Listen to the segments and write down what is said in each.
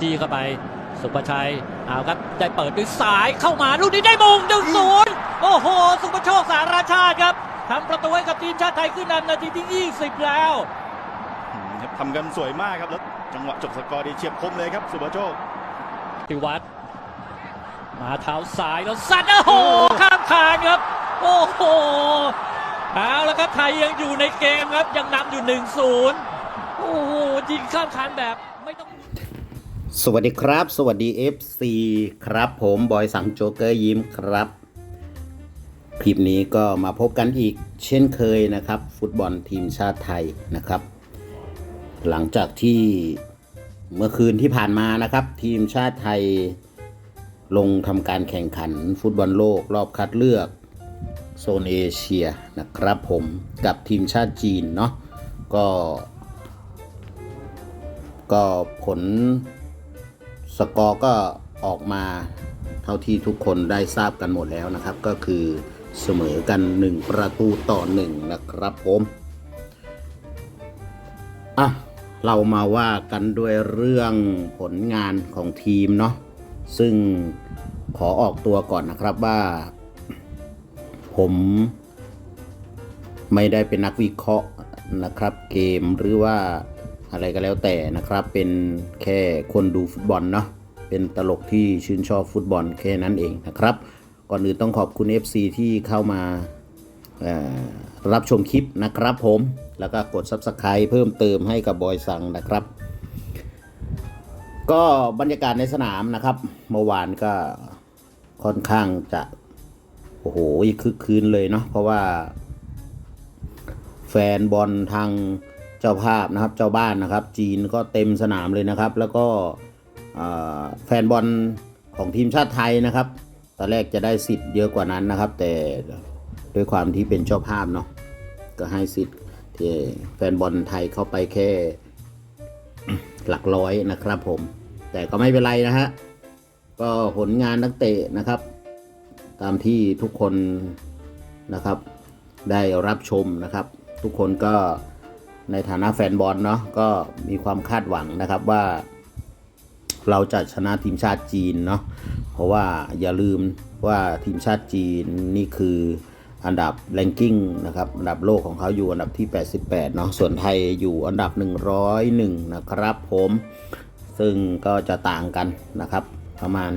จี้เข้าไป สุประชัยเอาครับได้เปิดด้วยสายเข้ามาลูกนี้ได้มงหนึ่งศูนย์โอ้โห สุประโชคสารชาติครับทำประตูให้กับทีมชาติไทยขึ้นนำนาทีที่ 20 แล้วครับทำกันสวยมากครับแล้วจังหวะจบสกอร์ดีเฉียบคมเลยครับ สุภโชคพิวัตรมาเท้าซ้ายแล้วสัดโอ้โหข้ามคานครับ โอ้โหเอาแล้วครับไทยยังอยู่ในเกมครับยังนำอยู่1-0โอ้โหยิงข้ามคานแบบไม่ต้อง สวัสดีครับ สวัสดี FC ครับผมบอยสังโจเกอร์ยิ้มครับ คลิปนี้ก็มาพบกันอีกเช่นเคยนะครับ ฟุตบอลทีมชาติไทยนะครับ หลังจากที่เมื่อคืนที่ผ่านมานะครับ ทีมชาติไทยลงทำการแข่งขันฟุตบอลโลกรอบคัดเลือกโซนเอเชียนะครับผมกับทีมชาติจีนเนาะก็ ก็ผล สกอร์ก็ออกมาเท่าที่ทุกคนได้ทราบกันหมดแล้วนะครับ ก็คือเสมอกัน 1 ประตูต่อ 1 นะครับผมอะเรามาว่ากันด้วยเรื่องผลงานของทีมเนาะซึ่งขอออกตัวก่อนนะครับว่า ผมไม่ได้เป็นนักวิเคราะห์นะครับ เกมหรือว่า อะไรก็แล้วแต่นะครับ เป็นแค่คนดูฟุตบอลเนาะเป็นตลกที่ชื่นชอบฟุตบอลแค่นั้นเองนะครับ ก่อนอื่นต้องขอบคุณ FC ที่เข้ามารับชมคลิปนะครับผมแล้วก็กด Subscribe เพิ่มเติมให้กับบอยสังนะครับ ก็บรรยากาศในสนามนะครับ เมื่อวานก็ค่อนข้างจะโอ้โหคึกคืนเลยเนาะเพราะว่า แฟนบอลทาง เจ้าภาพนะครับเจ้าบ้านนะครับ จีนก็เต็มสนามเลยนะครับ แล้วก็แฟนบอลของทีมชาติไทยนะครับ ตอนแรกจะได้สิทธิ์เยอะกว่านั้นนะครับ แต่ด้วยความที่เป็นเจ้าภาพเนาะก็ให้สิทธิ์ที่แฟนบอลไทยเข้าไปแค่หลักร้อยนะครับผม แต่ก็ไม่เป็นไรนะฮะก็ผลงานนักเตะนะครับ ตามที่ทุกคนนะครับ ได้รับชมนะครับ ทุกคนก็ ในฐานะแฟนบอลเนาะก็มีความคาดหวังนะครับว่า เราจะชนะทีมชาติจีนเนาะเพราะว่าอย่าลืมว่าทีมชาติจีนนี่คืออันดับแรงกิ้งนะครับอันดับโลกของเขาอยู่อันดับที่ 88เนาะส่วนไทยอยู่อันดับ 101 นะครับผม ซึ่งก็จะต่างกันนะครับ ประมาณ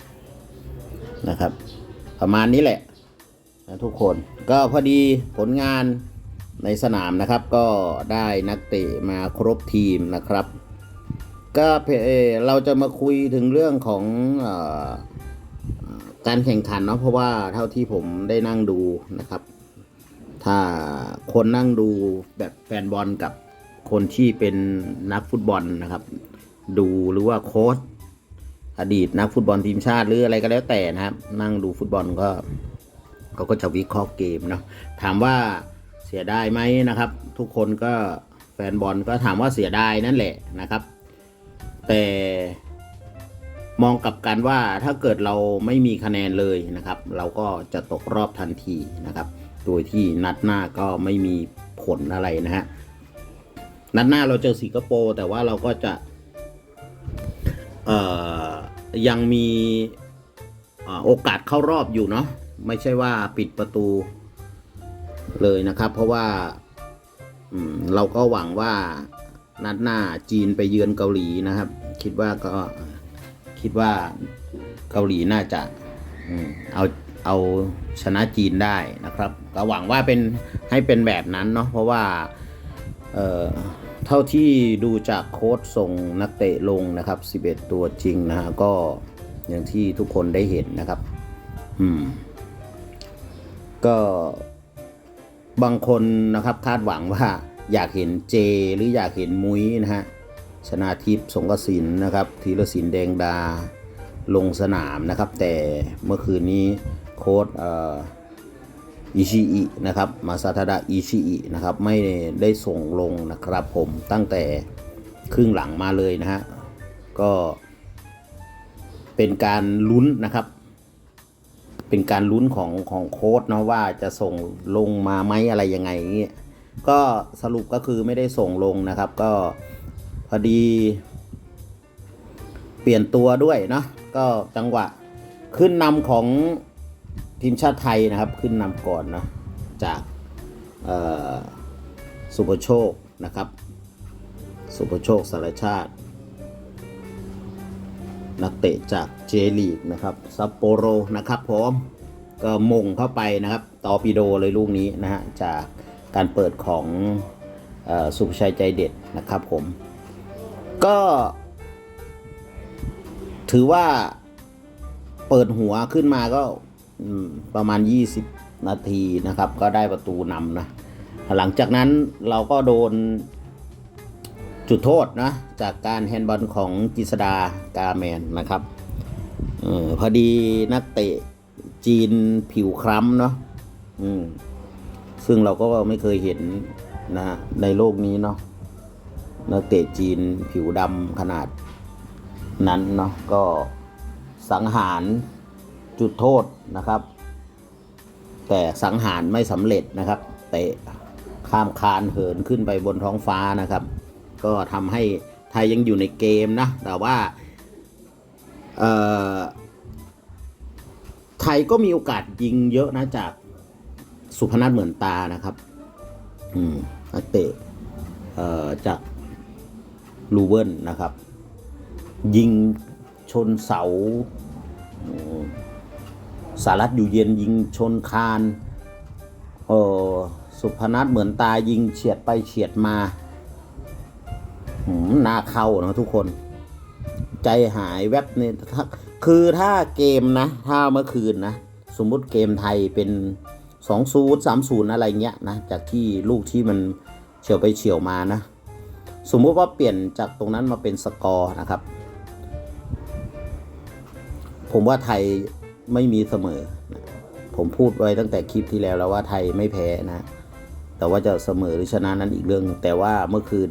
20 นะครับ ประมาณนี้แหละนะทุกคนก็พอดีผลงาน ในสนามนะครับก็ได้นักเตะมาครบทีมนะครับ ก็เพเราจะมาคุยถึงเรื่องของออการแข่งขันเนาะเพราะว่าเท่าที่ผมได้นั่งดูนะครับ ถ้าคนนั่งดูแบบแฟนบอลกับคนที่เป็นนักฟุตบอลนะครับ ดูหรือว่าโค้ชอดีตนักฟุตบอลทีมชาติหรืออะไรก็แล้วแต่นะครับ นั่งดูฟุตบอลก็เขาก็จะวิเคราะห์เกมเนาะถามว่า เสียดายไหมนะครับ ทุกคนก็แฟนบอลก็ถามว่าเสียดายนั่นแหละนะครับ แต่มองกลับกันว่าถ้าเกิดเราไม่มีคะแนนเลยนะครับ เราก็จะตกรอบทันทีนะครับ โดยที่นัดหน้าก็ไม่มีผลอะไรนะฮะนัดหน้าเราเจอสิงคโปร์แต่ว่าเราก็จะยังมีอโอกาสเข้ารอบอยู่เนาะไม่ใช่ว่าปิดประตู เลยนะครับ เพราะว่าเราก็หวังว่านัดหน้าจีนไปเยือนเกาหลีนะครับ คิดว่าก็คิดว่าเกาหลีน่าจะเอาเอาชนะจีนได้นะครับ ก็หวังว่าเป็นให้เป็นแบบนั้นเนาะเพราะว่าเเท่าที่ดูจากโค้ดส่งนักเตะลงนะครับ 11 ตัวจริงนะฮะก็อย่างที่ทุกคนได้เห็นนะครับ อืม ก็ บางคนนะครับคาดหวังว่าอยากเห็นเจหรืออยากเห็นมุ้ยนะฮะชนาทิพย์สงกสินนะครับธีรศินแดงดาลงสนามนะครับ แต่เมื่อคืนนี้โค้ดอิชิอินะครับมาซาทาดะอิชิอินะครับไม่ได้ส่งลงนะครับผมตั้งแต่ครึ่งหลังมาเลยนะฮะก็เป็นการลุ้นนะครับ เป็นการลุ้นของของโค้ดเนาะว่าจะส่งลงมาไหมอะไรยังไงอย่างเงี้ยก็สรุปก็คือไม่ได้ส่งลงนะครับ ก็พอดี เปลี่ยนตัวด้วยเนาะก็จังหวะขึ้นนำของทีมชาติไทยนะครับ ขึ้นนำก่อนเนาะจากสุภโชคนะครับ สุภโชคสารชาติ นักเตะจากเจลีกนะครับซัปโปโรนะครับผมก็มงเข้าไปนะครับตอปิโดเลยลูกนี้นะฮะจากการเปิดของอสุภชัยใจเด็ดนะครับผม ก็ ถือว่าเปิดหัวขึ้นมาก็ประมาณ 20 นาทีนะครับ ก็ได้ประตูนำนะ หลังจากนั้นเราก็โดน จุดโทษนะ จากการแฮนด์บอลของกิษดากาแมนนะครับออพอดีนักเตะจีนผิวคล้ำเนาะซึ่งเราก็ไม่เคยเห็นนะฮะในโลกนี้เนาะนักเตะจีนผิวดำขนาดนั้นเนาะก็สังหารจุดโทษนะครับ แต่สังหารไม่สำเร็จนะครับ เตะข้ามคานเหินขึ้นไปบนท้องฟ้านะครับ ก็ทำให้ไทยยังอยู่ในเกมนะ แต่ว่าไทยก็มีโอกาสยิงเยอะนะจากสุพนัทเหมือนตานะครับ อืมนักเตะจากลูเวิลนะครับ ยิงชนเสาสารัตอยู่เย็นยิงชนคาน เออสุพนัทเหมือนตายิงเฉียดไปเฉียดมา น้าเข้านะทุกคน ใจหายแวบเนี่ยคือถ้าเกมนะ ถ้าเมื่อคืนนะ สมมุติเกมไทยเป็น2 0 3 0อะไรเงี้ยนะ จากที่ลูกที่มันเฉียวไปเฉียวมานะ สมมุติว่าเปลี่ยนจากตรงนั้นมาเป็นสกอร์นะครับ ผมว่าไทยไม่มีเสมอ ผมพูดไว้ตั้งแต่คลิปที่แล้วแล้วว่าไทยไม่แพ้นะ แต่ว่าจะเสมอหรือชนะนั้นอีกเรื่อง แต่ว่าเมื่อคืน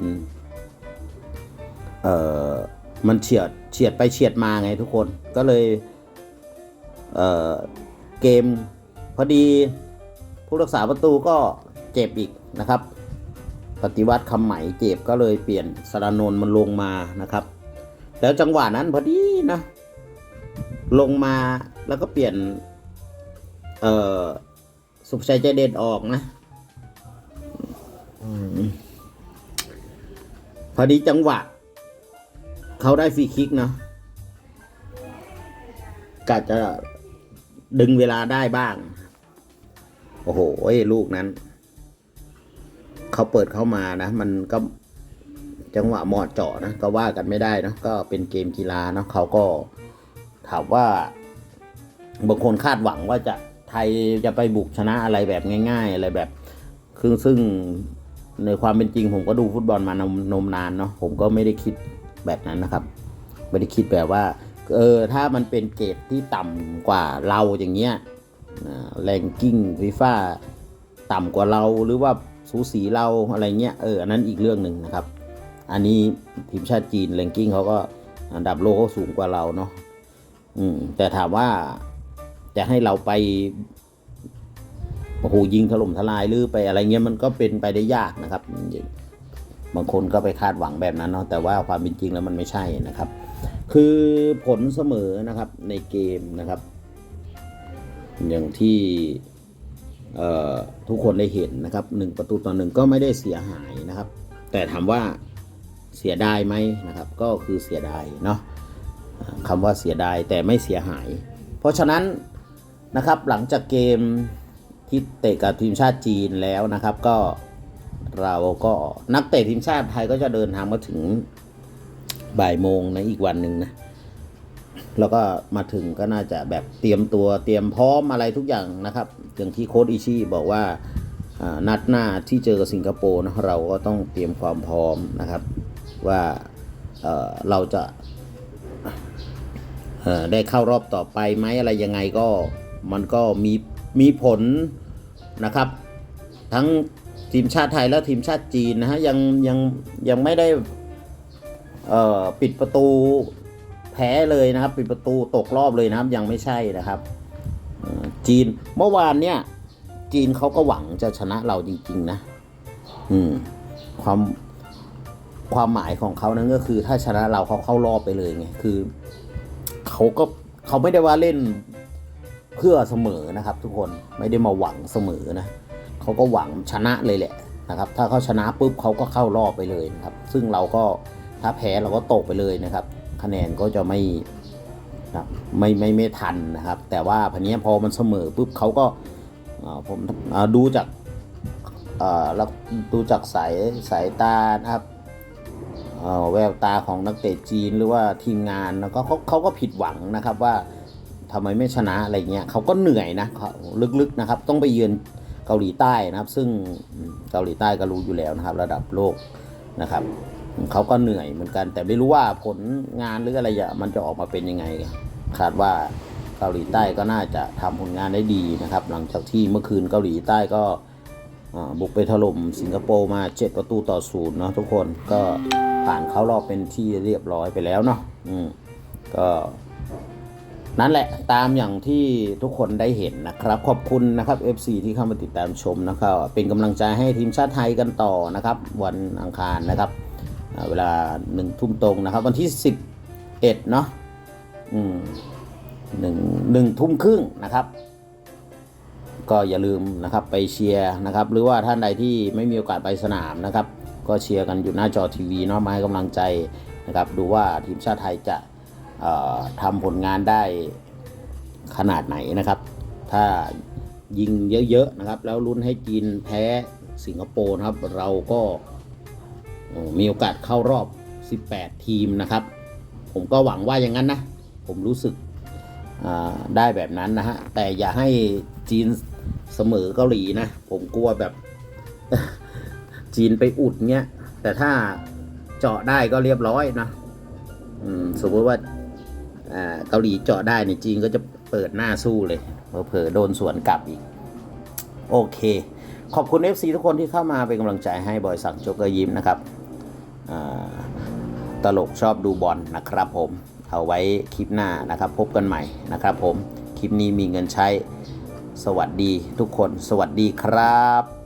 เอ่อมันเฉียดเฉียดไปเฉียดมาไงทุกคนก็เลยเอ่อเกมพอดีผู้รักษาประตูก็เจ็บอีกนะครับ ปฏิวัติคำไหมเจ็บก็เลยเปลี่ยนสารนนท์มันลงมานะครับ แล้วจังหวะนั้นพอดีนะลงมาแล้วก็เปลี่ยน เอ่อสุภชัยใจเด็ดออกนะอพอดีจังหวะ เขาได้ฟรีคิกเนาะกะจะดึงเวลาได้บ้าง โอ้โหลูกนั้น เขาเปิดเข้ามานะ มันก็จังหวะเหมาะเจาะนะ ก็ว่ากันไม่ได้นะก็เป็นเกมกีฬาเนาะเขาก็ถามว่าบางคนคาดหวังว่าจะไทยจะไปบุกชนะอะไรแบบง่าย ๆ อะไรแบบคือซึ่งในความเป็นจริงผมก็ดูฟุตบอลมานมนมนานเนาะผมก็ไม่ได้คิด แบบนั้นนะครับไม่ได้คิดแบบว่าเออถ้ามันเป็นเกรดที่ต่ำกว่าเราอย่างเงี้ยแรงกิ้งฟีฟ่าต่ำกว่าเราหรือว่าสูสีเราอะไรเงี้ยเอออันนั้นอีกเรื่องหนึ่งนะครับ อันนี้ทีมชาติจีนแรงกิ้งเขาก็อันดับโลกเขาสูงกว่าเราเนาะอืมแต่ถามว่าจะให้เราไปโอ้โหยิงถล่มทลายหรือไปอะไรเงี้ยมันก็เป็นไปได้ยากนะครับ บางคนก็ไปคาดหวังแบบนั้นเนาะแต่ว่าความเป็นจริงแล้วมันไม่ใช่นะครับ คือผลเสมอนะครับในเกมนะครับ อย่างที่ทุกคนได้เห็นนะครับหนึ่งประตูต่อหนึ่งก็ไม่ได้เสียหายนะครับ แต่ถามว่าเสียดายไหมนะครับ ก็คือเสียดายเนาะคำว่าเสียดายแต่ไม่เสียหาย เพราะฉะนั้นนะครับหลังจากเกมที่เตะกับทีมชาติจีนแล้วนะครับก็ เราก็นักเตะทีมชาติไทยก็จะเดินทางมาถึงบ่ายโมงในอีกวันหนึ่งนะ แล้วก็มาถึงก็น่าจะแบบเตรียมตัวเตรียมพร้อมอะไรทุกอย่างนะครับ อย่างที่โค้ดอิชิบอกว่านัดหน้าที่เจอกับสิงคโปร์นะเราก็ต้องเตรียมความพร้อมนะครับ ว่าเเราจะได้เข้ารอบต่อไปไหมอะไรยังไงก็มันก็มีมีผลนะครับ ทั้ง ทีมชาติไทยและทีมชาติจีนนะฮะยังยังยังไม่ได้ปิดประตูแพ้เลยนะครับ ปิดประตูตกรอบเลยนะครับ ยังไม่ใช่นะครับจีนเมื่อวานเนี่ย จีนเขาก็หวังจะชนะเราจริง ๆ นะ อืม ความความหมายของเขานั้นก็คือถ้าชนะเราเขาเข้ารอบไปเลยไงคือเขาก็เขาไม่ได้ว่าเล่นเพื่อเสมอนะครับ ทุกคนไม่ได้มาหวังเสมอนะ เขาก็หวังชนะเลยแหละนะครับ ถ้าเขาชนะปุ๊บเขาก็เข้ารอบไปเลยนะครับ ซึ่งเราก็ถ้าแพ้เราก็ตกไปเลยนะครับ คะแนนก็จะไม่นะไม่ไม่ไม่ทันนะครับ แต่ว่าพันนี้พอมันเสมอปุ๊บเขาก็ผมดูจากอ่าแล้วดูจากสายสายตานะครับแววตาของนักเตะจีนหรือว่าทีมงานแล้วก็เขาเขาก็ผิดหวังนะครับว่าทำไมไม่ชนะอะไรเงี้ยเขาก็เหนื่อยนะเขาลึกๆนะครับ ต้องไปเยือน เกาหลีใต้นะครับ ซึ่งเกาหลีใต้ก็รู้อยู่แล้วนะครับ ระดับโลกนะครับเขาก็เหนื่อยเหมือนกัน แต่ไม่รู้ว่าผลงานหรืออะไรอะมันจะออกมาเป็นยังไงคาดว่าเกาหลีใต้ก็น่าจะทำผลงานได้ดีนะครับ หลังจากที่เมื่อคืนเกาหลีใต้ก็บุกไปถล่มสิงคโปร์มา 7 ประตูต่อศูนย์เนาะทุกคนก็ผ่านเข้ารอบเป็นที่เรียบร้อยไปแล้วเนาะอืมก็ นั่นแหละตามอย่างที่ทุกคนได้เห็นนะครับ ขอบคุณนะครับ FC ที่เข้ามาติดตามชมนะครับ เป็นกำลังใจให้ทีมชาติไทยกันต่อนะครับ วันอังคารนะครับเวลาหนึ่งทุ่มตรงนะครับ วันที่สิบเอ็ดเนาะอืมหนึ่งหนึ่งทุ่มครึ่งนะครับ ก็อย่าลืมนะครับไปเชียร์นะครับ หรือว่าท่านใดที่ไม่มีโอกาสไปสนามนะครับ ก็เชียร์กันอยู่หน้าจอทีวีเนาะมาให้กำลังใจนะครับ ดูว่าทีมชาติไทยจะ ทำผลงานได้ขนาดไหนนะครับ ถ้ายิงเยอะๆนะครับ แล้วลุ้นให้จีนแพ้สิงคโปร์นะครับ เราก็มีโอกาสเข้ารอบ 18 ทีมนะครับ ผมก็หวังว่าอย่างนั้นนะ ผมรู้สึกได้แบบนั้นนะฮะ แต่อย่าให้จีนเสมอเกาหลีนะ ผมกลัวแบบจีนไปอุดเงี้ย แต่ถ้าเจาะได้ก็เรียบร้อยนะมสมมติว่า เกาหลีเจาะได้เนี่ยจีนก็จะเปิดหน้าสู้เลยเผลอโดนสวนกลับอีก โอเค ขอบคุณ FC ทุกคนที่เข้ามาเป็นกำลังใจให้บอยสั่งโจกเกอร์ยิ้มนะครับตลกชอบดูบอลนะครับผมเอาไว้คลิปหน้านะครับพบกันใหม่นะครับผมคลิปนี้มีเงินใช้สวัสดีทุกคน สวัสดีครับ